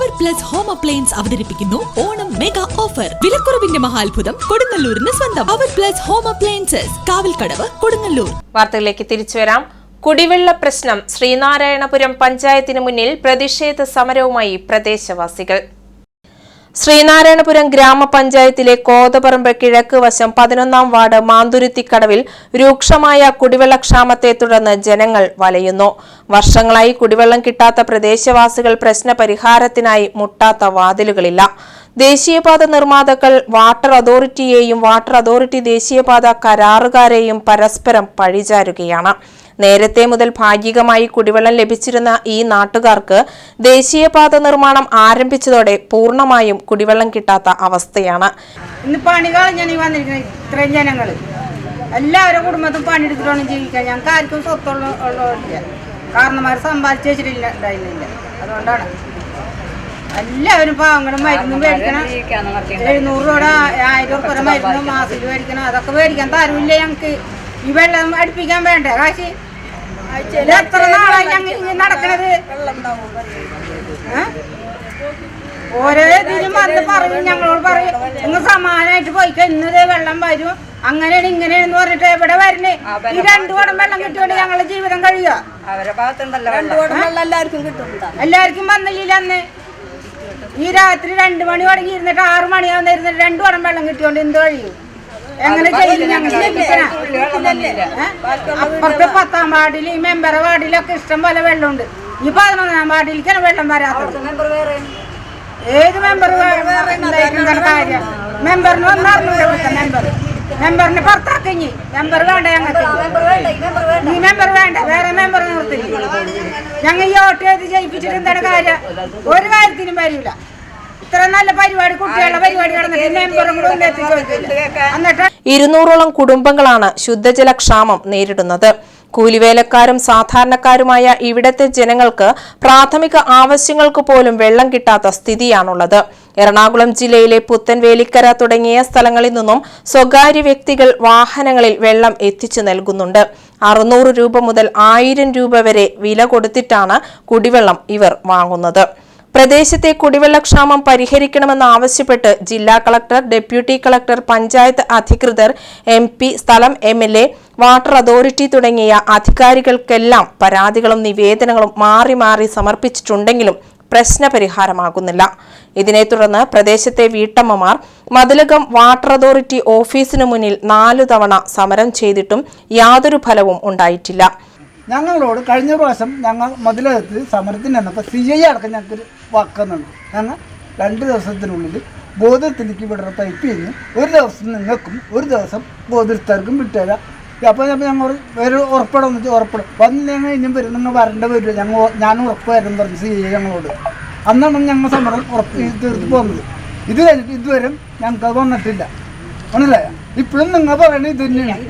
അവർ plus home appliance അവതരിപ്പിക്കുന്നു Onam mega offer വിലക്കുറവിന്റെ മഹാത്ഭുതം കൊടുങ്ങല്ലൂരിന് സ്വന്തം. Power plus home appliances Kavalkadavu Kodungallur. വാർത്തകളിലേക്ക് തിരിച്ചു വരാം. കുടിവെള്ള പ്രശ്നം ശ്രീനാരായണപുരം പഞ്ചായത്തിന് മുന്നിൽ പ്രതിഷേധ സമരവുമായി പ്രദേശവാസികൾ. ശ്രീനാരായണപുരം ഗ്രാമപഞ്ചായത്തിലെ കോതപറമ്പ് കിഴക്ക് വശം പതിനൊന്നാം വാർഡ് മാന്തുരുത്തിക്കടവിൽ രൂക്ഷമായ കുടിവെള്ളക്ഷാമത്തെ തുടർന്ന് ജനങ്ങൾ വലയുന്നു. വർഷങ്ങളായി കുടിവെള്ളം കിട്ടാത്ത പ്രദേശവാസികൾ പ്രശ്ന പരിഹാരത്തിനായി മുട്ടാത്ത വാതിലുകളില്ല. ദേശീയപാത നിർമ്മാതാക്കൾ വാട്ടർ അതോറിറ്റിയെയും വാട്ടർ അതോറിറ്റി ദേശീയപാത കരാറുകാരെയും പരസ്പരം പഴിചാരുകയാണ്. നേരത്തെ മുതൽ ഭാഗികമായി കുടിവെള്ളം ലഭിച്ചിരുന്ന ഈ നാട്ടുകാർക്ക് ദേശീയപാത നിർമ്മാണം ആരംഭിച്ചതോടെ പൂർണമായും കുടിവെള്ളം കിട്ടാത്ത അവസ്ഥയാണ്. ഇന്ന് വന്നിരിക്കുന്നത് ഇത്രയും ജനങ്ങൾ എല്ലാവരും കുടുംബത്തും പണിയെടുത്തിട്ടാണ് ജീവിക്കാൻ. ഞങ്ങൾക്ക് ആർക്കും സ്വത്തുള്ള ഉള്ളവരില്ല കാരണന്മാർ സമ്പാദിച്ച് വെച്ചിട്ടില്ല ഉണ്ടായിരുന്നില്ല അതുകൊണ്ടാണ്. എല്ലാവരും പാവങ്ങളും മരുന്നും മേടിക്കണം. എഴുന്നൂറ് രൂപ ആയിരം രൂപ മരുന്നും മാസത്തിൽ മേടിക്കണം. അതൊക്കെ മേടിക്കാൻ തരവില്ല ഞങ്ങൾക്ക്. ഈ വെള്ളം അടുപ്പിക്കാൻ വേണ്ടേ? കാശ് എത്ര നാളായി ഞങ്ങൾ ഇങ്ങനെ നടക്കണത്? ഓരോ ഇതിലും വന്ന് പറയും ഞങ്ങളോട് പറയും നിങ്ങൾ സമാനമായിട്ട് പോയിക്കോ ഇന്നതേ വെള്ളം വരും. അങ്ങനെയാണ് ഇങ്ങനെയാണെന്ന് പറഞ്ഞിട്ട് എവിടെ വരണേ? ഈ രണ്ടു കുടം വെള്ളം കിട്ടിയോണ്ട് ഞങ്ങളെ ജീവിതം കഴിയുക അവരെ ഭാഗത്തുണ്ടല്ലോ വെള്ളം. എല്ലാവർക്കും കിട്ടും. എല്ലാവർക്കും വന്നില്ല അന്ന്. ഈ രാത്രി രണ്ടു മണി തുടങ്ങി ഇരുന്നിട്ട് ആറു മണിയാവുന്ന ഇരുന്നിട്ട് രണ്ടു കുടം വെള്ളം കിട്ടിയോണ്ട് എന്ത് കഴിയും? എങ്ങനെ ചെയ്യും? ഞങ്ങൾ? അപ്പുറത്തെ പത്താം വാർഡിൽ ഈ മെമ്പർ വാർഡിലൊക്കെ ഇഷ്ടം പോലെ വെള്ളമുണ്ട്. ഈ പതിനൊന്നാം വാർഡിലേക്കാണ് വെള്ളം വരാത്തത്. ഏത് മെമ്പർ കാര്യം? മെമ്പറിന് വന്നറിഞ്ഞൂടെ ഇവിടുത്തെ മെമ്പർ മെമ്പറിന് പുറത്താക്കിഞ്ഞി മെമ്പർ വേണ്ട ഞങ്ങൾക്ക്. ഈ മെമ്പർ വേണ്ട. വേറെ മെമ്പർ നിർത്തി ഞങ്ങൾ ഈ ഓട്ടോ ചെയ്ത് ജയിപ്പിച്ചിട്ട് എന്താണ് കാര്യം? ഒരു കാര്യത്തിനും വരില്ല ഇത്ര നല്ല പരിപാടി കുട്ടികളുടെ പരിപാടി നടന്നിട്ട് ഇരുന്നൂറോളം കുടുംബങ്ങളാണ് ശുദ്ധജലക്ഷാമം നേരിടുന്നത്. കൂലിവേലക്കാരും സാധാരണക്കാരുമായ ഇവിടത്തെ ജനങ്ങൾക്ക് പ്രാഥമിക ആവശ്യങ്ങൾക്ക് പോലും വെള്ളം കിട്ടാത്ത സ്ഥിതിയാണുള്ളത്. എറണാകുളം ജില്ലയിലെ പുത്തൻവേലിക്കര തുടങ്ങിയ സ്ഥലങ്ങളിൽ നിന്നും സ്വകാര്യ വ്യക്തികൾ വാഹനങ്ങളിൽ വെള്ളം എത്തിച്ചു നൽകുന്നുണ്ട്. അറുന്നൂറ് രൂപ മുതൽ ആയിരം രൂപ വരെ വില കൊടുത്തിട്ടാണ് കുടിവെള്ളം ഇവർ വാങ്ങുന്നത്. പ്രദേശത്തെ കുടിവെള്ളക്ഷാമം പരിഹരിക്കണമെന്ന് ആവശ്യപ്പെട്ട് ജില്ലാ കളക്ടർ ഡെപ്യൂട്ടി കളക്ടർ പഞ്ചായത്ത് അധികൃതർ എം സ്ഥലം എ വാട്ടർ അതോറിറ്റി തുടങ്ങിയ അധികാരികൾക്കെല്ലാം പരാതികളും നിവേദനങ്ങളും മാറി മാറി സമർപ്പിച്ചിട്ടുണ്ടെങ്കിലും പ്രശ്നപരിഹാരമാകുന്നില്ല. ഇതിനെ തുടർന്ന് പ്രദേശത്തെ വീട്ടമ്മമാർ മതിലകം വാട്ടർ അതോറിറ്റി ഓഫീസിനു മുന്നിൽ നാലു തവണ സമരം ചെയ്തിട്ടും യാതൊരു ഫലവും ഉണ്ടായിട്ടില്ല. ഞങ്ങളോട് കഴിഞ്ഞ പ്രാവശ്യം ഞങ്ങൾ മതിലകത്ത് സമരത്തിന് വന്നപ്പോൾ സി ഐ അടക്കം ഞങ്ങൾക്ക് വാക്കുന്നുണ്ട് ഞങ്ങൾ രണ്ട് ദിവസത്തിനുള്ളിൽ ബോധത്തിലേക്ക് വിടുന്ന പൈപ്പ് ചെയ്ത് ഒരു ദിവസം നിങ്ങൾക്കും ഒരു ദിവസം ബോധസ്ഥർക്കും വിട്ടുതരാം അപ്പോൾ അപ്പോൾ ഞങ്ങൾ ഒരു ഉറപ്പിടം വെച്ചാൽ ഉറപ്പിടും വന്ന് ഞങ്ങൾ ഇനിയും വരും നിങ്ങൾ വരേണ്ട വരില്ല. ഞങ്ങൾ ഞാൻ ഉറപ്പ് വരും പറഞ്ഞു സി ഐ ഞങ്ങളോട്. അന്നാണ് ഞങ്ങൾ സമരം ഉറപ്പ് തീർത്ത് പോകുന്നത്. ഇത് കഴിഞ്ഞിട്ട് ഇതുവരെ ഞങ്ങൾക്ക് അത് വന്നിട്ടില്ല. മനസ്സിലായോ ഇപ്പോഴും നിങ്ങൾ പറയുന്നത് ഇത് തന്നെയാണ്.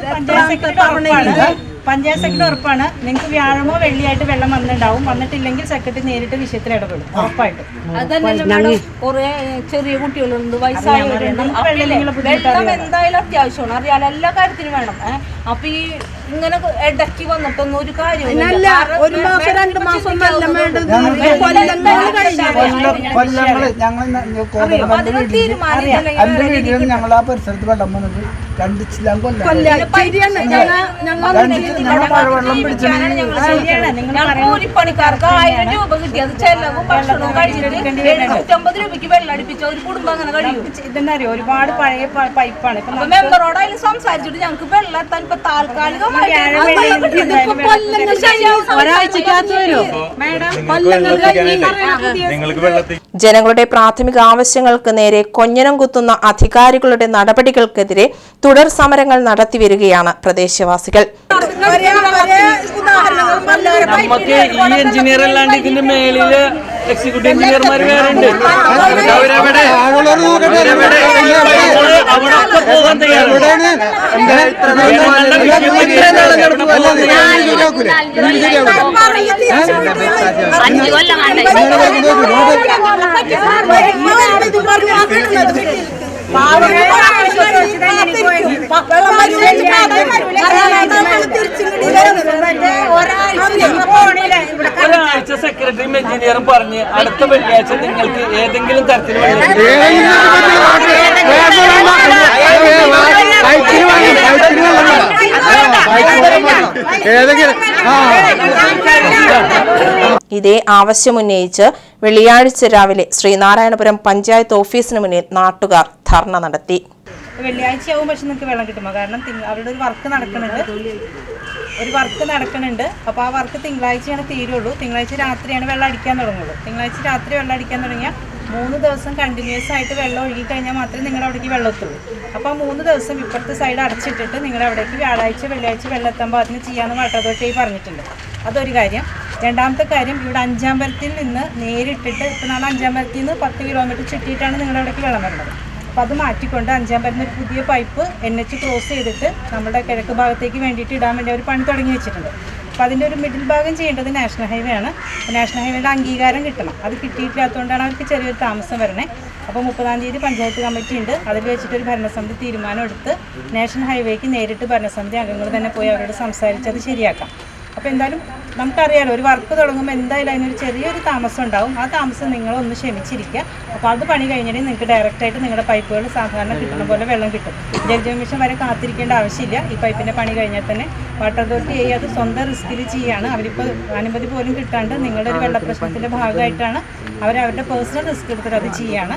പഞ്ചായത്ത് സെക്രട്ടറി ഉറപ്പാണ്. നിങ്ങൾക്ക് വ്യാഴമോ വെള്ളിയായിട്ട് വെള്ളം വന്നിട്ടുണ്ടാവും. വന്നിട്ടില്ലെങ്കിൽ സെക്രട്ടറി നേരിട്ട് വിഷയത്തിൽ ഇടപെടും. ഉറപ്പായിട്ടും. അതല്ലല്ലോ മാഡം കുറെ ചെറിയ കുട്ടികളുണ്ട് വയസ്സായവരുണ്ട്. വെള്ളം എന്തായാലും അത്യാവശ്യമാണ്. അറിയാലോ എല്ലാ കാര്യത്തിനും വേണം? അപ്പൊ ഈ ഇങ്ങനെ ഇടയ്ക്ക് വന്നിട്ടൊന്നും ഒരു കാര്യമില്ല കൊല്ലം കൊല്ലങ്ങൾ ഞങ്ങൾ എന്റെ ഞങ്ങൾ ആ പരിസരത്ത് വെള്ളം വന്നിട്ട് രണ്ട് കൊല്ലം ഞങ്ങൾ കൂലിപ്പണിക്കാർക്ക് ആയിരം രൂപ കിട്ടി. അത് ചെലവും ഭക്ഷണവും കഴിച്ചിട്ട് എഴുന്നൂറ്റമ്പത് രൂപയ്ക്ക് വെള്ളം അടിപ്പിച്ച ഒരു കുടുംബം അങ്ങനെ കഴിയും. ഇതെന്താ അറിയോ ഒരുപാട് പഴയ പൈപ്പാണ്. ഇപ്പൊ അപ്പൊ മെമ്പറോട് സംസാരിച്ചിട്ട് ഞങ്ങൾക്ക് വെള്ളം എത്താൻ ഇപ്പൊ താൽക്കാലികമായിട്ട് വെള്ളി വെള്ളം കൊല്ലങ്ങൾ ഒരാഴ്ചക്കകത്ത് വരും. കൊല്ലങ്ങൾ വെള്ളത്തിൽ ജനങ്ങളുടെ പ്രാഥമിക ആവശ്യങ്ങൾക്ക് നേരെ കൊഞ്ഞനം കുത്തുന്ന അധികാരികളുടെ നടപടികൾക്കെതിരെ തുടർ സമരങ്ങൾ നടത്തിവരികയാണ് പ്രദേശവാസികൾ. നമുക്ക് ഈ എഞ്ചിനീയർ അല്ലാണ്ട് ഇതിന്റെ മേളിൽ എക്സിക്യൂട്ടീവ് എഞ്ചിനീയർമാർ വേറെ ഉണ്ട് അവരവിടെ അവിടെ പോകാൻ തയ്യാറാണ് എഞ്ചിനീയറും പറഞ്ഞ് അടുത്ത വെള്ളിയാഴ്ച നിങ്ങൾക്ക് ഏതെങ്കിലും ഏതെങ്കിലും ഇതേ ആവശ്യമുന്നയിച്ച് വെള്ളിയാഴ്ച രാവിലെ ശ്രീനാരായണപുരം പഞ്ചായത്ത് ഓഫീസിന് മുന്നിൽ നാട്ടുകാർ ധർണ നടത്തി. വെള്ളിയാഴ്ചയാവും പക്ഷെ നിങ്ങൾക്ക് വെള്ളം കിട്ടുമോ? കാരണം അവരുടെ ഒരു വർക്ക് നടക്കുന്നുണ്ട്. ഒരു വർക്ക് നടക്കുന്നുണ്ട്. അപ്പോൾ ആ വർക്ക് തിങ്കളാഴ്ചയാണ് തീരുള്ളൂ. തിങ്കളാഴ്ച രാത്രിയാണ് വെള്ളം അടിക്കാൻ തുടങ്ങുള്ളൂ. തിങ്കളാഴ്ച രാത്രി വെള്ളം അടിക്കാൻ തുടങ്ങിയാൽ മൂന്ന് ദിവസം കണ്ടിന്യൂസ് ആയിട്ട് വെള്ളം ഒഴുകി കഴിഞ്ഞാൽ മാത്രമേ നിങ്ങളുടെ അവിടേക്ക് വെള്ളം എത്തുള്ളൂ. അപ്പോൾ മൂന്ന് ദിവസം ഇപ്പുറത്തെ സൈഡ് അടച്ചിട്ടിട്ട് നിങ്ങളുടെ അവിടേക്ക് വ്യാഴാഴ്ച വെള്ളിയാഴ്ച വെള്ളം എത്താൻ പാകത്തിന് ചെയ്യാമെന്ന് വാട്ടർ അതോറിറ്റി പറഞ്ഞിട്ടുണ്ട്. അതൊരു കാര്യം. രണ്ടാമത്തെ കാര്യം ഇവിടെ അഞ്ചാമ്പലത്തിൽ നിന്ന് നേരിട്ടിട്ട് ഇപ്പോൾ നാളെ അഞ്ചാമ്പലത്തിൽ നിന്ന് പത്ത് കിലോമീറ്റർ ചുറ്റിയിട്ടാണ് നിങ്ങളുടെ അവിടേക്ക് വെള്ളം വരുന്നത് അപ്പോൾ അത് മാറ്റിക്കൊണ്ട് അഞ്ചാം പരുന്ന ഒരു പുതിയ പൈപ്പ് എൻ എച്ച് ക്രോസ് ചെയ്തിട്ട് നമ്മുടെ കിഴക്ക് ഭാഗത്തേക്ക് വേണ്ടിയിട്ട് ഇടാൻ വേണ്ടി അവർ പണി തുടങ്ങി വെച്ചിട്ടുണ്ട്. അപ്പോൾ അതിന്റെ ഒരു മിഡിൽ ഭാഗം ചെയ്യേണ്ടത് നാഷണൽ ഹൈവേ ആണ്. നാഷണൽ ഹൈവേയുടെ അംഗീകാരം കിട്ടണം. അത് കിട്ടിയിട്ടില്ലാത്തതുകൊണ്ടാണ് അവർക്ക് ചെറിയൊരു താമസം വരണേ. അപ്പോൾ മുപ്പതാം തീയതി പഞ്ചായത്ത് കമ്മിറ്റി ഉണ്ട്. അതിൽ വെച്ചിട്ട് ഒരു ഭരണസമിതി തീരുമാനം എടുത്ത് നാഷണൽ ഹൈവേക്ക് നേരിട്ട് ഭരണസമിതി അംഗങ്ങൾ തന്നെ പോയി അവരോട് സംസാരിച്ച് അത് ശരിയാക്കാം. അപ്പോൾ എന്തായാലും നമുക്കറിയാലോ ഒരു വർക്ക് തുടങ്ങുമ്പോൾ എന്തായാലും അതിനൊരു ചെറിയൊരു താമസം ഉണ്ടാവും. ആ താമസം നിങ്ങളൊന്ന് ക്ഷമിച്ചിരിക്കുക. അപ്പോൾ അത് പണി കഴിഞ്ഞിട്ട് നിങ്ങൾക്ക് ഡയറക്റ്റായിട്ട് നിങ്ങളുടെ പൈപ്പുകൾ സാധാരണ കിട്ടുന്ന പോലെ വെള്ളം കിട്ടും. ജലജീവൻ മിഷൻ വരെ കാത്തിരിക്കേണ്ട ആവശ്യമില്ല. ഈ പൈപ്പിന്റെ പണി കഴിഞ്ഞാൽ തന്നെ വാട്ടർ അതോറിറ്റി അത് സ്വന്തം റിസ്കിൽ ചെയ്യുകയാണ് അവരിപ്പോൾ അനുമതി പോലും കിട്ടാണ്ട് നിങ്ങളുടെ ഒരു വെള്ള പ്രശ്നത്തിന്റെ ഭാഗമായിട്ടാണ് അവർ അവരുടെ പേഴ്സണൽ റിസ്ക് എടുത്തിട്ട് അത് ചെയ്യുകയാണ്